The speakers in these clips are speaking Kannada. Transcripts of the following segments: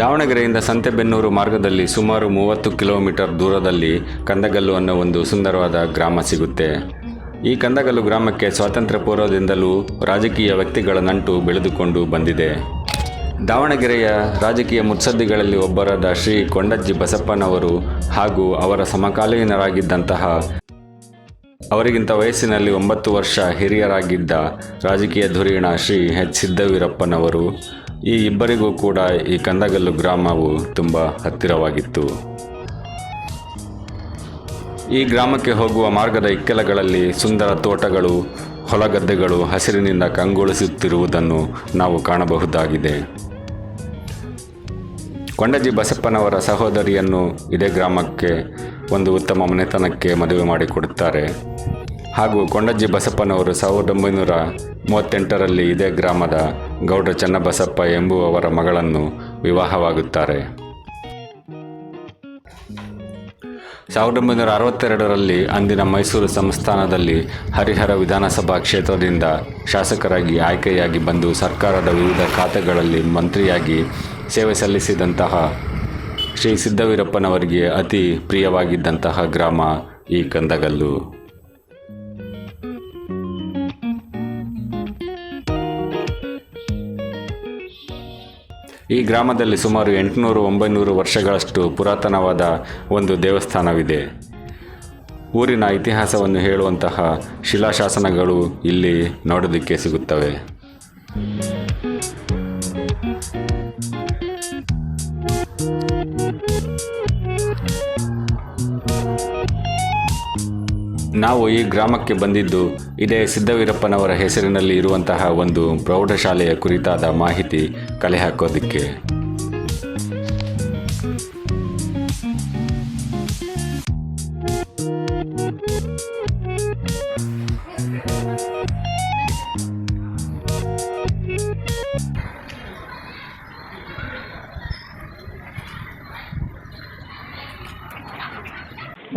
ದಾವಣಗೆರೆಯಿಂದ ಸಂತೆಬೆನ್ನೂರು ಮಾರ್ಗದಲ್ಲಿ ಸುಮಾರು ಮೂವತ್ತು ಕಿಲೋಮೀಟರ್ ದೂರದಲ್ಲಿ ಕಂದಗಲ್ಲು ಅನ್ನೋ ಒಂದು ಸುಂದರವಾದ ಗ್ರಾಮ ಸಿಗುತ್ತೆ. ಈ ಕಂದಗಲ್ಲು ಗ್ರಾಮಕ್ಕೆ ಸ್ವಾತಂತ್ರ್ಯ ಪೂರ್ವದಿಂದಲೂ ರಾಜಕೀಯ ವ್ಯಕ್ತಿಗಳ ನಂಟು ಬೆಳೆದುಕೊಂಡು ಬಂದಿದೆ. ದಾವಣಗೆರೆಯ ರಾಜಕೀಯ ಮುತ್ಸದ್ದಿಗಳಲ್ಲಿ ಒಬ್ಬರಾದ ಶ್ರೀ ಕೊಂಡಜ್ಜಿ ಬಸಪ್ಪನವರು ಹಾಗೂ ಅವರ ಸಮಕಾಲೀನರಾಗಿದ್ದಂತಹ ಅವರಿಗಿಂತ ವಯಸ್ಸಿನಲ್ಲಿ ಒಂಬತ್ತು ವರ್ಷ ಹಿರಿಯರಾಗಿದ್ದ ರಾಜಕೀಯ ಧುರೀಣ ಶ್ರೀ ಎಚ್ ಸಿದ್ದವೀರಪ್ಪನವರು ಈ ಇಬ್ಬರಿಗೂ ಕೂಡ ಈ ಕಂದಗಲ್ಲು ಗ್ರಾಮವು ತುಂಬ ಹತ್ತಿರವಾಗಿತ್ತು. ಈ ಗ್ರಾಮಕ್ಕೆ ಹೋಗುವ ಮಾರ್ಗದ ಇಕ್ಕೆಲಗಳಲ್ಲಿ ಸುಂದರ ತೋಟಗಳು, ಹೊಲಗದ್ದೆಗಳು ಹಸಿರಿನಿಂದ ಕಂಗೊಳಿಸುತ್ತಿರುವುದನ್ನು ನಾವು ಕಾಣಬಹುದಾಗಿದೆ. ಕೊಂಡಜಿ ಬಸಪ್ಪನವರ ಸಹೋದರಿಯನ್ನು ಇದೇ ಗ್ರಾಮಕ್ಕೆ ಒಂದು ಉತ್ತಮ ಮನೆತನಕ್ಕೆ ಮದುವೆ ಮಾಡಿಕೊಡುತ್ತಾರೆ. ಹಾಗೂ ಕೊಂಡಜ್ಜಿ ಬಸಪ್ಪನವರು ಸಾವಿರದ ಒಂಬೈನೂರ ಮೂವತ್ತೆಂಟರಲ್ಲಿ ಇದೇ ಗ್ರಾಮದ ಗೌಡ ಚನ್ನಬಸಪ್ಪ ಎಂಬುವವರ ಮಗಳನ್ನು ವಿವಾಹವಾಗುತ್ತಾರೆ. ಸಾವಿರದ ಒಂಬೈನೂರ ಅರವತ್ತೆರಡರಲ್ಲಿ ಅಂದಿನ ಮೈಸೂರು ಸಂಸ್ಥಾನದಲ್ಲಿ ಹರಿಹರ ವಿಧಾನಸಭಾ ಕ್ಷೇತ್ರದಿಂದ ಶಾಸಕರಾಗಿ ಆಯ್ಕೆಯಾಗಿ ಬಂದು ಸರ್ಕಾರದ ವಿವಿಧ ಖಾತೆಗಳಲ್ಲಿ ಮಂತ್ರಿಯಾಗಿ ಸೇವೆ ಸಲ್ಲಿಸಿದಂತಹ ಶ್ರೀ ಸಿದ್ದವೀರಪ್ಪನವರಿಗೆ ಅತಿ ಪ್ರಿಯವಾಗಿದ್ದಂತಹ ಗ್ರಾಮ ಈ ಕಂದಗಲ್ಲು. ಈ ಗ್ರಾಮದಲ್ಲಿ ಸುಮಾರು ಎಂಟುನೂರು ಒಂಬೈನೂರು ವರ್ಷಗಳಷ್ಟು ಪುರಾತನವಾದ ಒಂದು ದೇವಸ್ಥಾನವಿದೆ. ಊರಿನ ಇತಿಹಾಸವನ್ನು ಹೇಳುವಂತಹ ಶಿಲಾಶಾಸನಗಳು ಇಲ್ಲಿ ನೋಡೋದಕ್ಕೆ ಸಿಗುತ್ತವೆ. ನಾವು ಈ ಗ್ರಾಮಕ್ಕೆ ಬಂದಿದ್ದು ಇದೇ ಸಿದ್ದವೀರಪ್ಪನವರ ಹೆಸರಿನಲ್ಲಿ ಇರುವಂತಹ ಒಂದು ಪ್ರೌಢಶಾಲೆಯ ಕುರಿತಾದ ಮಾಹಿತಿ ಕಲೆ ಹಾಕೋದಕ್ಕೆ.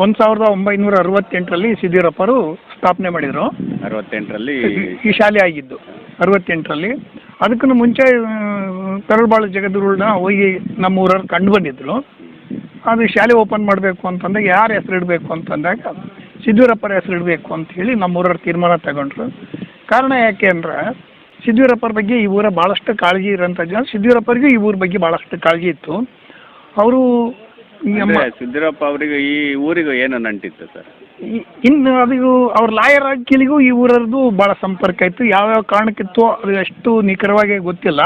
ಒಂದು ಸಾವಿರದ ಒಂಬೈನೂರ ಅರವತ್ತೆಂಟರಲ್ಲಿ ಸಿದ್ದಿರಪ್ಪರು ಸ್ಥಾಪನೆ ಮಾಡಿದರು. ಅರವತ್ತೆಂಟರಲ್ಲಿ ಈ ಶಾಲೆ ಆಗಿದ್ದು ಅರವತ್ತೆಂಟರಲ್ಲಿ. ಅದಕ್ಕೂ ಮುಂಚೆ ತರಳಬಾಳು ಜಗದ್ಗುರುನ ಹೋಗಿ ನಮ್ಮ ಊರವ್ರು ಕಂಡು ಬಂದಿದ್ರು. ಅದು ಶಾಲೆ ಓಪನ್ ಮಾಡಬೇಕು ಅಂತಂದಾಗ ಯಾರ ಹೆಸರು ಇಡಬೇಕು ಅಂತಂದಾಗ ಸಿದ್ದೂರಪ್ಪರ ಹೆಸರು ಇಡಬೇಕು ಅಂತ ಹೇಳಿ ನಮ್ಮ ಊರವ್ರ ತೀರ್ಮಾನ ತಗೊಂಡ್ರು. ಕಾರಣ ಯಾಕೆ ಅಂದ್ರೆ ಸಿದ್ದೂರಪ್ಪರ ಬಗ್ಗೆ ಈ ಊರ ಭಾಳಷ್ಟು ಕಾಳಜಿ ಇರೋಂಥ ಜನ ಸಿದ್ದೂರಪ್ಪರಿಗೂ ಈ ಊರ ಬಗ್ಗೆ ಭಾಳಷ್ಟು ಕಾಳಜಿ ಇತ್ತು. ಅವರು ಅಂದ್ರೆ ಸಿದ್ದರಾಮಪ್ಪ ಅವರಿಗೆ ಈ ಊರಿಗೂ ಏನು ನಂಟಿತ್ತು ಸರ್? ಇನ್ನು ಅದು ಅವ್ರ ಲಾಯರ್ ಆಗಿಲಿಗೂ ಈ ಊರದ್ದು ಬಹಳ ಸಂಪರ್ಕ ಇತ್ತು. ಯಾವ್ಯಾವ ಕಾರಣಕ್ಕಿತ್ತು ಅದು ಎಷ್ಟು ನಿಖರವಾಗಿ ಗೊತ್ತಿಲ್ಲ.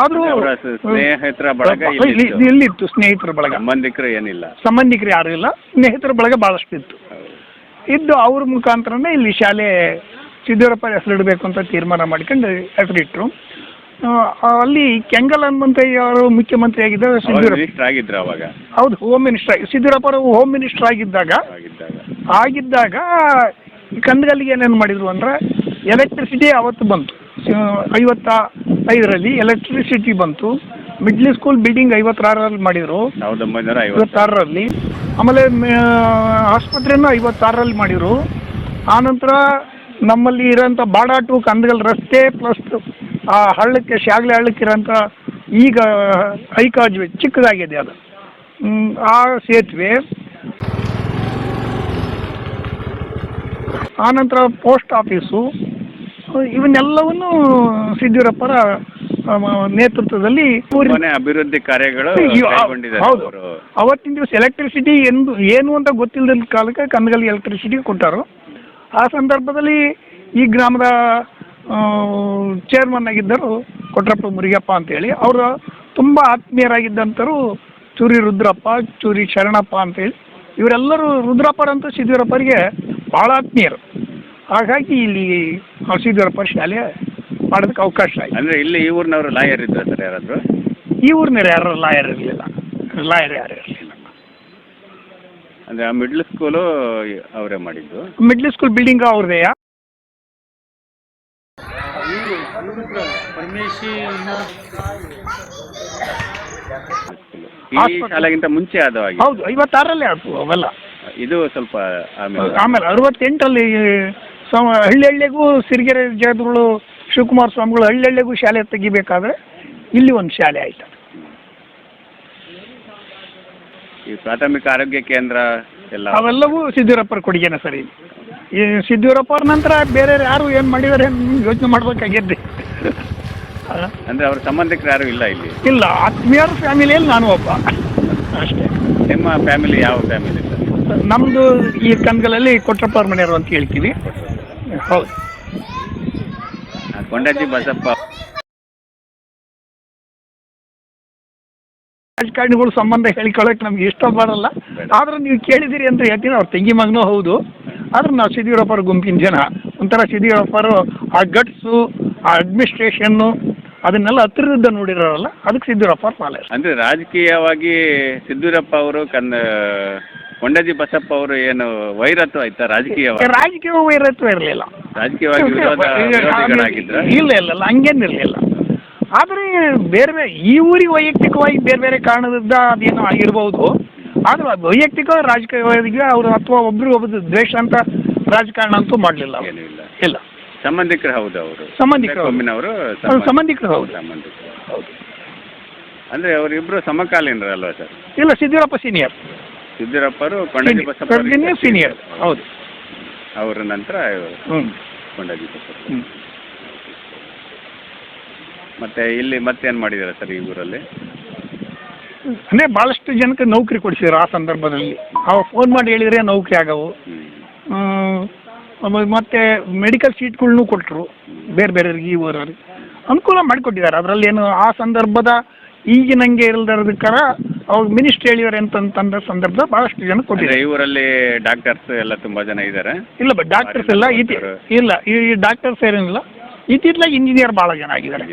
ಆದರೂ ಅವರ ಸ್ನೇಹಿತರ ಬಳಗ ಇಲ್ಲಿ ಇತ್ತು. ಇಲ್ಲಿತ್ತು ಸ್ನೇಹಿತರ ಬಳಗ. ಸಂಬಂಧಿಕರು ಏನಿಲ್ಲ. ಸಂಬಂಧಿಕರು ಯಾರು ಇಲ್ಲ. ಸ್ನೇಹಿತರ ಬಳಗ ಬಹಳಷ್ಟು ಇತ್ತು. ಇದ್ದು ಅವ್ರ ಮುಖಾಂತರನೇ ಇಲ್ಲಿ ಶಾಲೆ ಸಿದ್ದಿರಪ್ಪ ಹೆಸರಿಡಬೇಕು ಅಂತ ತೀರ್ಮಾನ ಮಾಡ್ಕೊಂಡು ಹೆಸರಿಟ್ರು ಅಲ್ಲಿ ಕೆಂಗಲ್ ಹನುಮಂತಯ್ಯ ಅವರು ಮುಖ್ಯಮಂತ್ರಿ ಆಗಿದ್ದಾಗ ಅವಾಗ ಸಿದ್ದೂರಪ್ಪ ಮಿನಿಸ್ಟರ್ ಆಗಿದ್ರು ಅವಾಗ. ಹೌದು ಹೋಮ್ ಮಿನಿಸ್ಟರ್ ಸಿದ್ದೂರಪ್ಪ ಅವರು ಹೋಮ್ ಮಿನಿಸ್ಟರ್ ಆಗಿದ್ದಾಗ ಆಗಿದ್ದಾಗ. ಆಗಿದ್ದಾಗ ಕಂದಗಲ್ಲಿಗೆ ಏನೇನು ಮಾಡಿದ್ರು ಅಂದ್ರೆ ಎಲೆಕ್ಟ್ರಿಸಿಟಿ ಅವತ್ತು ಬಂತು. ಸ- ಐವತ್ತ ಐದರಲ್ಲಿ ಎಲೆಕ್ಟ್ರಿಸಿಟಿ ಬಂತು. ಮಿಡ್ಲ್ ಸ್ಕೂಲ್ ಬಿಲ್ಡಿಂಗ್ ಐವತ್ತಾರರಲ್ಲಿ ಮಾಡಿದರು. ಸಾವಿರದ ಒಂಬೈನೂರ ಐವತ್ತು ಐವತ್ತಾರರಲ್ಲಿ. ಆಮೇಲೆ ಮೇ- ಆಸ್ಪತ್ರೆಯನ್ನು ಐವತ್ತಾರರಲ್ಲಿ ಮಾಡಿದರು. ಆನಂತರ ನಮ್ಮಲ್ಲಿ ಇರೋಂಥ ಬಾಡಾಟು ಕಂದಗಲ್ ರಸ್ತೆ ಪ್ಲಸ್ ಆ ಹಳ್ಳಕ್ಕೆ ಶಾಗ್ಲೆ ಹಳ್ಳಕ್ಕೆ ಇರೋಂಥ ಈಗ ಹೈಕಾಜುವೆ ಚಿಕ್ಕದಾಗಿದೆ ಅದು. ಆ ಸೇತುವೆ ಆನಂತರ ಪೋಸ್ಟ್ ಆಫೀಸು ಇವನ್ನೆಲ್ಲವನ್ನು ಸಿದ್ದೂರಪ್ಪರ ನೇತೃತ್ವದಲ್ಲಿ ಅಭಿವೃದ್ಧಿ ಕಾರ್ಯಗಳು ಹೌದು. ಅವತ್ತಿನ ದಿವಸ ಎಲೆಕ್ಟ್ರಿಸಿಟಿ ಎಂದು ಏನು ಅಂತ ಗೊತ್ತಿಲ್ಲದ ಕಾಲಕ್ಕೆ ಕನಗಲ್ಲಿ ಎಲೆಕ್ಟ್ರಿಸಿಟಿ ಕೊಟ್ಟರು. ಆ ಸಂದರ್ಭದಲ್ಲಿ ಈ ಗ್ರಾಮದ ಚೇರ್ಮನ್ ಆಗಿದ್ದರು ಕೊಟ್ರಪ್ಪ ಮುರಿಗಪ್ಪ ಅಂತೇಳಿ. ಅವರ ತುಂಬ ಆತ್ಮೀಯರಾಗಿದ್ದಂಥರು ಚೂರಿ ರುದ್ರಪ್ಪ ಚೂರಿ ಶರಣಪ್ಪ ಅಂತೇಳಿ. ಇವರೆಲ್ಲರೂ ರುದ್ರಪ್ಪರಂತೂ ಸಿದ್ದೂರಪ್ಪರಿಗೆ ಭಾಳ ಆತ್ಮೀಯರು. ಹಾಗಾಗಿ ಇಲ್ಲಿ ಆ ಸಿದ್ದೂರಪ್ಪ ಶಾಲೆ ಮಾಡೋದಕ್ಕೆ ಅವಕಾಶ ಆಯ್ತು. ಅಂದ್ರೆ ಇಲ್ಲಿ ಈ ಊರಿನವರು ಲಾಯರ್ ಇದ್ದರು ಸರ್ ಯಾರಾದ್ರು? ಈ ಊರಿನವ್ರು ಯಾರು? ಲಾಯರ್ ಇರಲಿಲ್ಲ. ಲಾಯರ್ ಯಾರು ಇರಲಿಲ್ಲ. ಅಂದ್ರೆ ಆ ಮಿಡ್ಲ್ ಸ್ಕೂಲು ಅವರೇ ಮಾಡಿದ್ದು? ಮಿಡ್ಲ್ ಸ್ಕೂಲ್ ಬಿಲ್ಡಿಂಗ್ ಅವ್ರದೆಯ ಈ. ಶಾಲೆಗಿಂತ ಮುಂಚೆ ಆದವಾಗಿ ಹೌದು ಐವತ್ತಾರಲ್ಲೇ ಆಯ್ತು ಅವೆಲ್ಲ. ಇದು ಸ್ವಲ್ಪ ಆಮೇಲೆ. ಆಮೇಲೆ ಅರವತ್ತೆಂಟರಲ್ಲಿ ಸಮ ಹಳ್ಳಿ ಹಳ್ಳಿಗೂ ಸಿರಿಗೆರೆ ಜಗದ್ಗುರು ಶಿವಕುಮಾರ ಸ್ವಾಮಿಗಳು ಹಳ್ಳಿ ಹಳ್ಳಿಗೂ ಶಾಲೆ ತೆಗಿಬೇಕಾದ್ರೆ ಇಲ್ಲಿ ಒಂದು ಶಾಲೆ ಆಯ್ತು ಈ ಪ್ರಾಥಮಿಕ ಆರೋಗ್ಯ ಕೇಂದ್ರ ಎಲ್ಲ ಅವೆಲ್ಲವೂ ಸಿದ್ದೂರಪ್ಪರ ಕೊಡುಗೆನೆ ಸರಿ ಇದು ಈ ಸಿದ್ದೂರಪ್ಪ ನಂತರ ಬೇರೆ ಯಾರು ಏನು ಮಾಡಿದಾರೆ ಯೋಚನೆ ಮಾಡ್ಬೇಕಾಗ್ಯದ್ರಿ ಅಂದ್ರೆ ಅವ್ರ ಸಂಬಂಧಿಕರು ಯಾರು ಇಲ್ಲ ಇಲ್ಲಿ? ಇಲ್ಲ ಆತ್ಮೀಯರ ಫ್ಯಾಮಿಲಿಯಲ್ಲಿ ನಾನು ಒಬ್ಬ. ಅಷ್ಟೇ. ನಿಮ್ಮ ಫ್ಯಾಮಿಲಿ ಯಾವ ಫ್ಯಾಮಿಲಿ ಸರ್? ನಮ್ಮದು ಈ ಕನ್ಗಲಲ್ಲಿ ಕೊಟ್ರಪ್ಪವ್ರ ಮನೆಯವರು ಅಂತ ಹೇಳ್ತೀವಿ ಹೌದು. ಆ, ಕೊಂಡಜ್ಜಿ ಬಸಪ್ಪ ರಾಜಕಾರಣಿಗಳು ಸಂಬಂಧ ಹೇಳಿಕೊಳ್ಳಕ್ಕೆ ನಮ್ಗೆ ಇಷ್ಟ ಬರಲ್ಲ. ಆದ್ರೆ ನೀವು ಕೇಳಿದಿರಿ ಅಂತ ಹೇಳ್ತೀನಿ ಅವ್ರ ತಂಗಿ ಮಗನೂ ಹೌದು. ಆದ್ರೆ ನಾವು ಸಿದ್ದಿಯೂರಪ್ಪರ ಗುಂಪಿನ ಜನ. ಒಂಥರ ಸಿದ್ದಿಯೂರಪ್ಪರು ಆ ಗಟ್ಸು ಆ ಅಡ್ಮಿನಿಸ್ಟ್ರೇಷನ್ನು ಅದನ್ನೆಲ್ಲ ಹತ್ತಿರದಿಂದ ನೋಡಿರೋರಲ್ಲ ಅದಕ್ಕೆ ಸಿದ್ದೂರಪ್ಪ ಪಾಲೆ ಅಂದ್ರೆ ರಾಜಕೀಯವಾಗಿ ಸಿದ್ದೂರಪ್ಪ ಅವರು ಕಂದ ಕೊಂಡಜಿ ಬಸಪ್ಪ ಅವರು ಏನು ವೈರತ್ವ ಆಯ್ತಾ ರಾಜಕೀಯವಾಗಿ? ರಾಜಕೀಯ ವೈರತ್ವ ಇರಲಿಲ್ಲ. ರಾಜಕೀಯವಾಗಿ ವಿರೋಧ ವಿರೋಧಿಗಳಾಗಿದ್ರ? ಇಲ್ಲ ಇಲ್ಲ ಇಲ್ಲ ಹಂಗೇನಿರಲಿಲ್ಲ ಆದರೆ ಬೇರೆ ಬೇರೆ ಈ ಊರಿಗೆ ವೈಯಕ್ತಿಕವಾಗಿ ಬೇರೆ ಬೇರೆ ಕಾರಣದಿಂದ ಅದೇನೋ ಆಗಿರ್ಬೋದು. ಆದ್ರೆ ಅದು ವೈಯಕ್ತಿಕ ರಾಜಕೀಯವಾಗಿ ಅವರು ಅಥವಾ ಒಬ್ರು ಒಬ್ಬರು ದ್ವೇಷ ಅಂತ ರಾಜಕಾರಣ ಅಂತೂ ಮಾಡಲಿಲ್ಲ ಏನೂ ಇಲ್ಲ. ಇಲ್ಲ. ಸಂಬಂಧಿಕರು ಹೌದು ಅವರು. ಸಂಬಂಧಿಕರು. ಕೊಮ್ಮಿನವರು ಅವ್ರು ಸಂಬಂಧಿಕರು. ಹೌದು. ಸಂಬಂಧಿಕರು. ಅಂದ್ರೆ ಅವರಿಬ್ರು ಸಮಕಾಲೀನರಲ್ವಾ ಸರ್? ಇಲ್ಲ ಸಿದ್ದಿರಪ್ಪ ಸೀನಿಯರ್ ಸಿದ್ದಿರಪ್ಪರು ಕೊಂಡಜ್ಜಿ ಬಸಪ್ಪ ಸೀನಿಯರ್. ಹೌದು. ಅವರ ನಂತರ ಇವರು ಹ್ಞೂ ಕೊಂಡಜ್ಜಿ ಬಸಪ್ಪ ಹ್ಞೂ ಮತ್ತೆ ಇಲ್ಲಿ ಮತ್ತೇನು ಮಾಡಿದ್ದಾರೆ ಸರ್ ಈ ಊರಲ್ಲಿ? ಅಂದರೆ ಭಾಳಷ್ಟು ಜನಕ್ಕೆ ನೌಕರಿ ಕೊಡಿಸಿದ್ರು ಆ ಸಂದರ್ಭದಲ್ಲಿ. ಅವಾಗ ಫೋನ್ ಮಾಡಿ ಹೇಳಿದರೆ ನೌಕರಿ ಆಗವು. ಆಮೇಲೆ ಮತ್ತೆ ಮೆಡಿಕಲ್ ಸೀಟ್ಗಳ್ನೂ ಕೊಟ್ಟರು ಬೇರೆ ಬೇರೆಯವ್ರಿಗೆ ಈ ಊರಲ್ಲಿ. ಅನುಕೂಲ ಮಾಡಿಕೊಟ್ಟಿದ್ದಾರೆ. ಅದರಲ್ಲಿ ಏನು ಆ ಸಂದರ್ಭದ ಈಗಿನಂಗೆ ಇಲ್ದಿರೋದಕ್ಕಾರ ಅವಾಗ ಮಿನಿಸ್ಟ್ರಿ ಹೇಳಿದಾರೆ ಅಂತಂದ ಸಂದರ್ಭ ಭಾಳಷ್ಟು ಜನ ಕೊಟ್ಟಿದ್ದಾರೆ. ಈ ಊರಲ್ಲಿ ಡಾಕ್ಟರ್ಸ್ ಎಲ್ಲ ತುಂಬಾ ಜನ ಇದ್ದಾರೆ. ಇಲ್ಲ ಬಟ್ ಡಾಕ್ಟರ್ಸ್ ಎಲ್ಲ ಇತಿ ಇಲ್ಲ ಈ ಡಾಕ್ಟರ್ಸ್ ಏನಿಲ್ಲ. ಇತ್ತಿತ್ಲಾಗಿ ಇಂಜಿನಿಯರ್ ಭಾಳ ಜನ ಆಗಿದ್ದಾರೆ.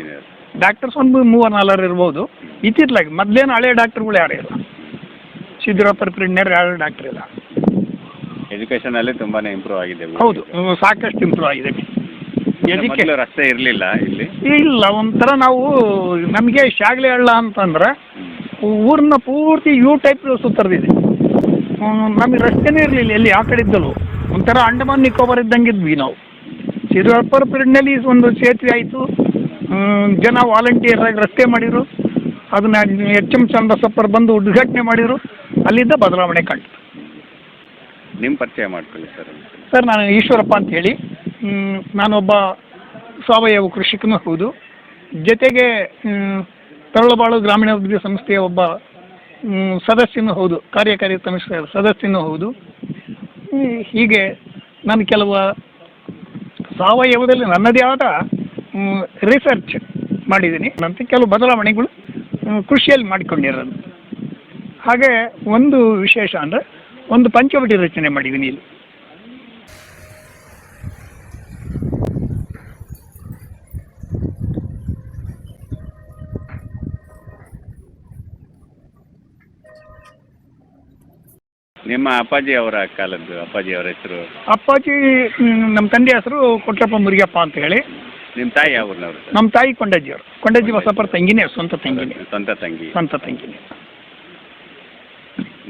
ಡಾಕ್ಟರ್ಸ್ ಒಂದು ಮೂವರ್ ನಾಲ್ವರು ಇರ್ಬೋದು. ಇತ್ತಿತ್ಲಾಗಿ ಮೊದಲೇನು ಹಳೆ ಡಾಕ್ಟರ್ಗಳು ಯಾರು ಇಲ್ಲ. ಸಿದ್ದರಾಪರ್ ಪ್ರಿಡ್ನರ್ ಯಾರು ಡಾಕ್ಟರ್ ಇಲ್ಲ. ಎಜುಕೇಶನ್ ಅಲ್ಲಿ ತುಂಬಾನೇ ಇಂಪ್ರೂವ್ ಆಗಿದೆ. ಹೌದು ಸಾಕಷ್ಟು ಇಂಪ್ರೂವ್ ಆಗಿದೆ ರಸ್ತೆ ಇರಲಿಲ್ಲ ಇಲ್ಲಿ. ಇಲ್ಲ ಒಂಥರ ನಾವು ನಮಗೆ ಶಾಗ್ಲಿ ಹಳ್ಳ ಅಂತಂದ್ರೆ ಊರನ್ನ ಪೂರ್ತಿ ಯು ಟೈಪ್ ಸುತ್ತರ್ದಿದೆ ನಮಗೆ ರಸ್ತೆನೇ ಇರಲಿಲ್ಲ ಎಲ್ಲಿ ಆ ಕಡೆ ಇದ್ದಲು ಒಂಥರ ಅಂಡಮಾನ್ ನಿಕೋಬಾರ್ ಇದ್ದಂಗೆ ಇದ್ವಿ ನಾವು. ಸಿರುವಪ್ಪರ ಪಿರಿಡ್ನಲ್ಲಿ ಒಂದು ಸೇತುವೆ ಆಯಿತು. ಜನ ವಾಲಂಟಿಯರ್ ಆಗಿ ರಸ್ತೆ ಮಾಡಿದರು. ಅದನ್ನ ಎಚ್ ಎಂ ಚಂದ್ರಸಪ್ಪರ್ ಬಂದು ಉದ್ಘಾಟನೆ ಮಾಡಿದರು. ಅಲ್ಲಿಂದ ಬದಲಾವಣೆ ಕಂಡು ನಿಮ್ ಪರಿಚಯ ಮಾಡ್ಕೊಳ್ಳಿ ಸರ್ ಸರ್, ನಾನು ಈಶ್ವರಪ್ಪ ಅಂತ ಹೇಳಿ. ನಾನೊಬ್ಬ ಸಾವಯವ ಕೃಷಿಕನೂ ಹೌದು. ಜೊತೆಗೆ ತರಳಬಾಳು ಗ್ರಾಮೀಣಾಭಿವೃದ್ಧಿ ಸಂಸ್ಥೆಯ ಒಬ್ಬ ಸದಸ್ಯನೂ ಹೌದು. ಕಾರ್ಯಕಾರಿ ಸಂಸ್ಥೆಯ ಸದಸ್ಯನೂ ಹೌದು. ಹೀಗೆ ನಾನು ಕೆಲವು ಸಾವಯವದಲ್ಲಿ ನನ್ನದೇ ಆದ ರಿಸರ್ಚ್ ಮಾಡಿದ್ದೀನಿ. ನಂತರ ಕೆಲವು ಬದಲಾವಣೆಗಳು ಕೃಷಿಯಲ್ಲಿ ಮಾಡಿಕೊಂಡಿರೋದು. ಹಾಗೆ ಒಂದು ವಿಶೇಷ ಅಂದರೆ ಒಂದು ಪಂಚವಟಿ ರಚನೆ ಮಾಡಿದ್ದೀನಿ ಇಲ್ಲಿ ನಿಮ್ಮ ಅಪ್ಪಾಜಿ ಅವರ ಕಾಲದ್ದು ಅಪ್ಪಾಜಿ ಅವರ ಹೆಸರು? ಅಪ್ಪಾಜಿ ನಮ್ಮ ತಂದೆ ಹೆಸರು ಕೊಟ್ರಪ್ಪ ಮುರಿಯಪ್ಪ ಅಂತ ಹೇಳಿ. ನಿಮ್ಮ ತಾಯಿ ಯಾವ ಊರಿನವರು? ನಮ್ಮ ತಾಯಿ ಕೊಂಡಜ್ಜಿಯವರು. ಕೊಂಡಜ್ಜಿ ಬಸಪ್ಪರ ತಂಗಿನೇ ಸ್ವಂತ ತಂಗಿನೇ. ಸ್ವಂತ ತಂಗಿ. ಸ್ವಂತ ತಂಗಿನೇ.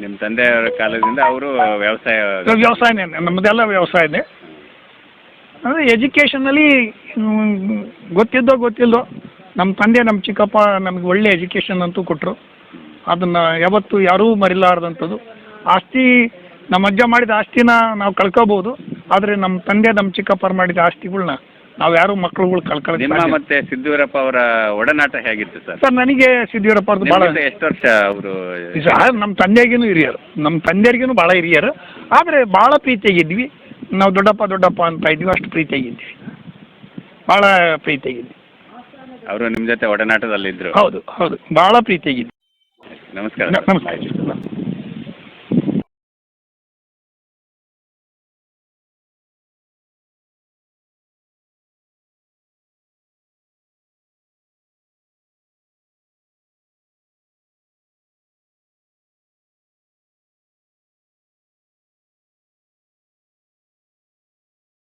ನಿಮ್ಮ ತಂದೆಯವರ ಕಾಲದಿಂದ ಅವರು ವ್ಯವಸಾಯ ವ್ಯವಸಾಯನೇ ನಮ್ಮದೆಲ್ಲ ವ್ಯವಸಾಯನೇ ಅಂದರೆ ಎಜುಕೇಷನಲ್ಲಿ ಗೊತ್ತಿದ್ದೋ ಗೊತ್ತಿಲ್ಲೋ ನಮ್ಮ ತಂದೆ ನಮ್ಮ ಚಿಕ್ಕಪ್ಪ ನಮಗೆ ಒಳ್ಳೆ ಎಜುಕೇಷನ್ ಅಂತೂ ಕೊಟ್ಟರು ಅದನ್ನು ಯಾವತ್ತೂ ಯಾರೂ ಮರಿಲಾರ್ದಂಥದ್ದು. ಆಸ್ತಿ ನಮ್ಮ ಅಜ್ಜ ಮಾಡಿದ ಆಸ್ತಿನ ನಾವು ಕಳ್ಕೋಬೋದು. ಆದರೆ ನಮ್ಮ ತಂದೆ ನಮ್ಮ ಚಿಕ್ಕಪ್ಪರು ಮಾಡಿದ ಆಸ್ತಿಗಳ್ನ ನಾವು ಯಾರು ಮಕ್ಳುಗಳು ನಿಮ್ಮ ಕಳ್ಕೊಳ್ಳೋದು ಮತ್ತೆ ಸಿದ್ದೂರಪ್ಪ ಅವರ ಒಡನಾಟ ಹೇಗಿತ್ತು ಸರ್? ಸರ್ ನನಗೆ ಸಿದ್ದೂರಪ್ಪ ಅವ್ರದ್ದು ಭಾಳ ಎಷ್ಟು ವರ್ಷ ಅವರು ಸರ್ ನಮ್ಮ ತಂದೆಗಿನೂ ಹಿರಿಯರು. ನಮ್ಮ ತಂದೆಯರಿಗೂ ಭಾಳ ಹಿರಿಯರು. ಆದರೆ ಭಾಳ ಪ್ರೀತಿಯಾಗಿದ್ವಿ. ನಾವು ದೊಡ್ಡಪ್ಪ ದೊಡ್ಡಪ್ಪ ಅಂತ ಇದ್ವಿ ಅಷ್ಟು ಪ್ರೀತಿಯಾಗಿದ್ವಿ. ಭಾಳ ಪ್ರೀತಿಯಾಗಿದ್ವಿ. ಅವರು ನಿಮ್ಮ ಜೊತೆ ಒಡನಾಟದಲ್ಲಿದ್ದರು ಹೌದು ಹೌದು. ಭಾಳ ಪ್ರೀತಿಯಾಗಿದ್ವಿ. ನಮಸ್ಕಾರ. ನಮಸ್ಕಾರ.